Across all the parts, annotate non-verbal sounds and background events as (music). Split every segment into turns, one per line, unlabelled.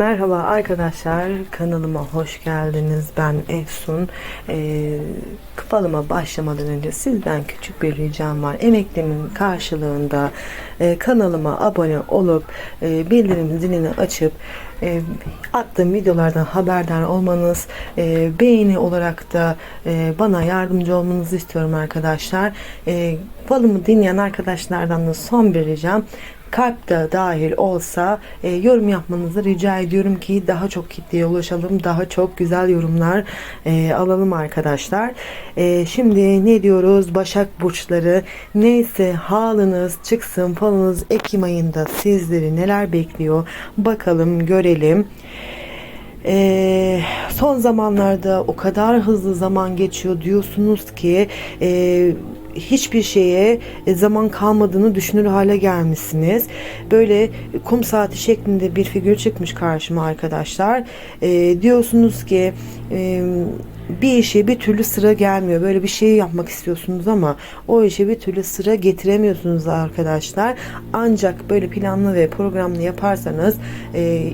Merhaba arkadaşlar kanalıma hoş geldiniz. Ben Efsun. Ee, falıma başlamadan önce sizden küçük bir ricam var. Emeklimin karşılığında e, kanalıma abone olup e, bildirim zilini açıp e, attığım videolardan haberdar olmanız e, beğeni olarak da e, bana yardımcı olmanızı istiyorum arkadaşlar. E, falımı dinleyen arkadaşlardan da son bir ricam kalp de dahil olsa e, yorum yapmanızı rica ediyorum ki daha çok kitleye ulaşalım. Daha çok güzel yorumlar e, alalım arkadaşlar. E, şimdi ne diyoruz? Başak burçları neyse halınız çıksın falınız Ekim ayında sizleri neler bekliyor? Bakalım görelim. Ee, son zamanlarda o kadar hızlı zaman geçiyor diyorsunuz ki e, hiçbir şeye e, zaman kalmadığını düşünür hale gelmişsiniz. Böyle kum saati şeklinde bir figür çıkmış karşıma arkadaşlar. E, diyorsunuz ki e, bir işe bir türlü sıra gelmiyor. Böyle bir şey yapmak istiyorsunuz ama o işe bir türlü sıra getiremiyorsunuz arkadaşlar. Ancak böyle planlı ve programlı yaparsanız e,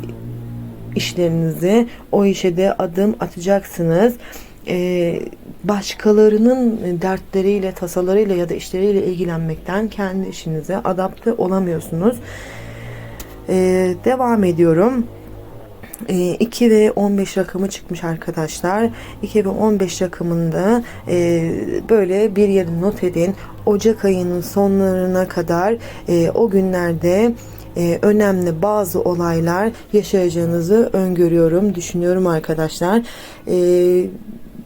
işlerinizi o işe de adım atacaksınız. Ee, başkalarının dertleriyle, tasalarıyla ya da işleriyle ilgilenmekten kendi işinize adapte olamıyorsunuz. Ee, devam ediyorum. 2 ve 15 rakamı çıkmış arkadaşlar. 2 ve 15 rakamında e, böyle bir yere not edin. Ocak ayının sonlarına kadar e, o günlerde e, önemli bazı olaylar yaşayacağınızı öngörüyorum, düşünüyorum arkadaşlar. E,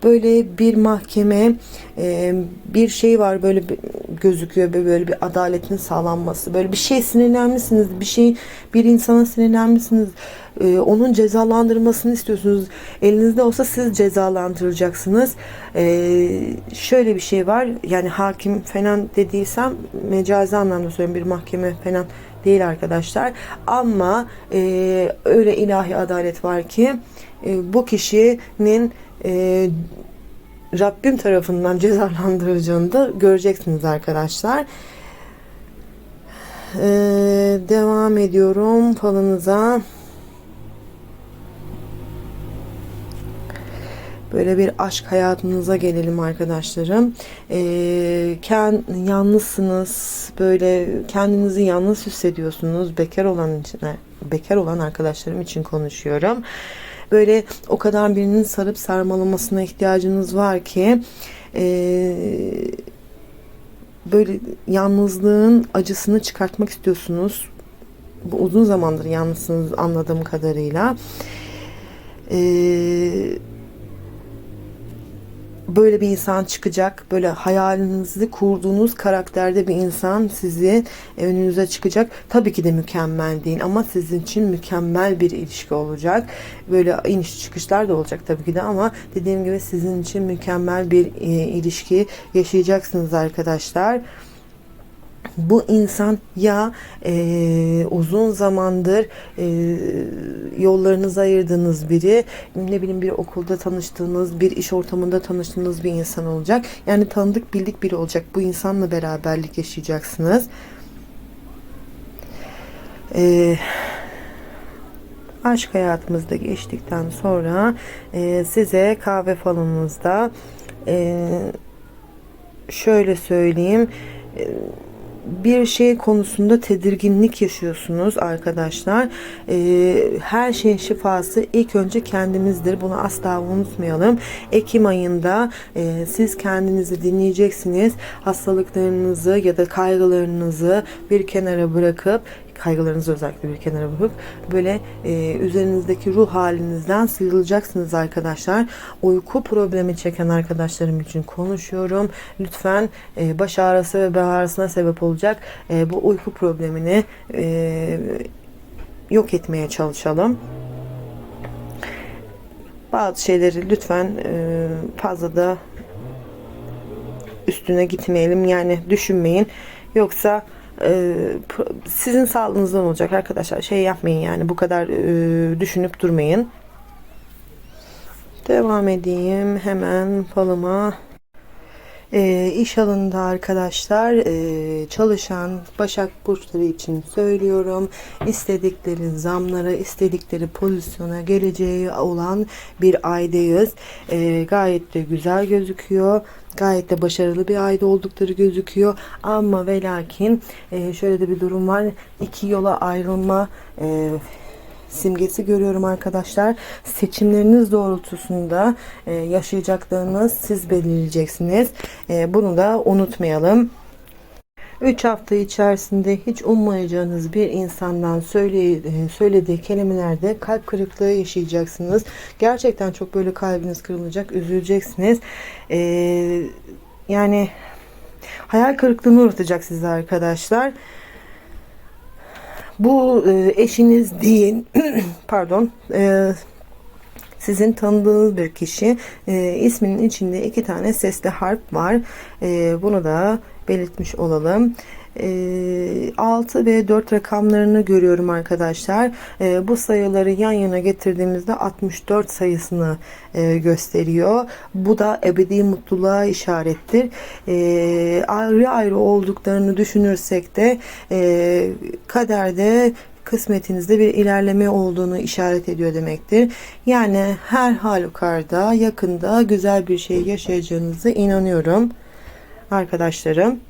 böyle bir mahkeme e, bir şey var böyle bir, gözüküyor böyle bir adaletin sağlanması. Böyle bir şey sinirlenmişsiniz bir şey bir insana sinirlenmişsiniz. E, onun cezalandırmasını istiyorsunuz. Elinizde olsa siz cezalandıracaksınız. E, şöyle bir şey var yani hakim falan dediysem mecazi anlamda söylüyorum bir mahkeme falan değil arkadaşlar. Ama öyle ilahi adalet var ki e, bu kişinin e, Rabbim tarafından cezalandırılacağını da göreceksiniz arkadaşlar. E, devam ediyorum falınıza. Böyle bir aşk hayatınıza gelelim arkadaşlarım. Ee, kend, yalnızsınız. Böyle kendinizi yalnız hissediyorsunuz. Bekar olan için, bekar olan arkadaşlarım için konuşuyorum. Böyle o kadar birinin sarıp sarmalamasına ihtiyacınız var ki e, böyle yalnızlığın acısını çıkartmak istiyorsunuz. Bu uzun zamandır yalnızsınız anladığım kadarıyla. Eee böyle bir insan çıkacak. Böyle hayalinizi kurduğunuz karakterde bir insan sizi önünüze çıkacak. Tabii ki de mükemmel değil ama sizin için mükemmel bir ilişki olacak. Böyle iniş çıkışlar da olacak tabii ki de ama dediğim gibi sizin için mükemmel bir e, ilişki yaşayacaksınız arkadaşlar bu insan ya e, uzun zamandır e, yollarınızı ayırdığınız biri ne bileyim bir okulda tanıştığınız bir iş ortamında tanıştığınız bir insan olacak. Yani tanıdık bildik biri olacak. Bu insanla beraberlik yaşayacaksınız. E, aşk hayatımızda geçtikten sonra e, size kahve falınızda e, şöyle söyleyeyim e, bir şey konusunda tedirginlik yaşıyorsunuz arkadaşlar. Ee, her şeyin şifası ilk önce kendimizdir. Bunu asla unutmayalım. Ekim ayında e, siz kendinizi dinleyeceksiniz. Hastalıklarınızı ya da kaygılarınızı bir kenara bırakıp kaygılarınızı özellikle bir kenara bırakıp böyle e, üzerinizdeki ruh halinizden sıyrılacaksınız arkadaşlar. Uyku problemi çeken arkadaşlarım için konuşuyorum. Lütfen e, baş ağrısı ve bel ağrısına sebep olacak e, bu uyku problemini e, yok etmeye çalışalım. Bazı şeyleri lütfen e, fazla da üstüne gitmeyelim. Yani düşünmeyin. Yoksa e, sizin sağlığınızdan olacak arkadaşlar. Şey yapmayın yani bu kadar e, düşünüp durmayın. Devam edeyim hemen falıma. E, iş alanında arkadaşlar e, çalışan Başak Burçları için söylüyorum. İstedikleri zamlara, istedikleri pozisyona geleceği olan bir aydayız. E, gayet de güzel gözüküyor. Gayet de başarılı bir ayda oldukları gözüküyor. Ama ve lakin e, şöyle de bir durum var. İki yola ayrılma e, simgesi görüyorum arkadaşlar. Seçimleriniz doğrultusunda e, yaşayacaklarınız siz belirleyeceksiniz. E, bunu da unutmayalım. 3 hafta içerisinde hiç ummayacağınız bir insandan e, söylediği kelimelerde kalp kırıklığı yaşayacaksınız. Gerçekten çok böyle kalbiniz kırılacak, üzüleceksiniz. Ee, yani hayal kırıklığına uğratacak sizi arkadaşlar. Bu e, eşiniz değil, (clears throat) pardon, e, sizin tanıdığınız bir kişi. E, isminin içinde iki tane sesli harf var. E, bunu da belirtmiş olalım. E, 6 ve 4 rakamlarını görüyorum arkadaşlar. E, bu sayıları yan yana getirdiğimizde 64 sayısını e, gösteriyor. Bu da ebedi mutluluğa işarettir. E, ayrı ayrı olduklarını düşünürsek de e, kaderde kısmetinizde bir ilerleme olduğunu işaret ediyor demektir. Yani her halükarda yakında güzel bir şey yaşayacağınızı inanıyorum arkadaşlarım.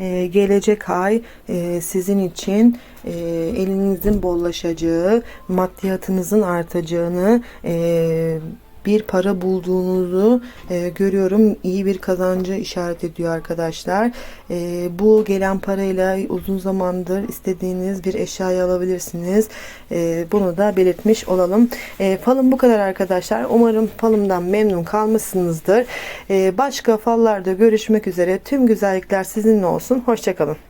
Ee, gelecek ay e, sizin için e, elinizin bollaşacağı, maddiyatınızın artacağını, e, bir para bulduğunuzu e, görüyorum. İyi bir kazancı işaret ediyor arkadaşlar. E, bu gelen parayla uzun zamandır istediğiniz bir eşyayı alabilirsiniz. E, bunu da belirtmiş olalım. E, falım bu kadar arkadaşlar. Umarım falımdan memnun kalmışsınızdır. E, başka fallarda görüşmek üzere. Tüm güzellikler sizinle olsun. Hoşçakalın.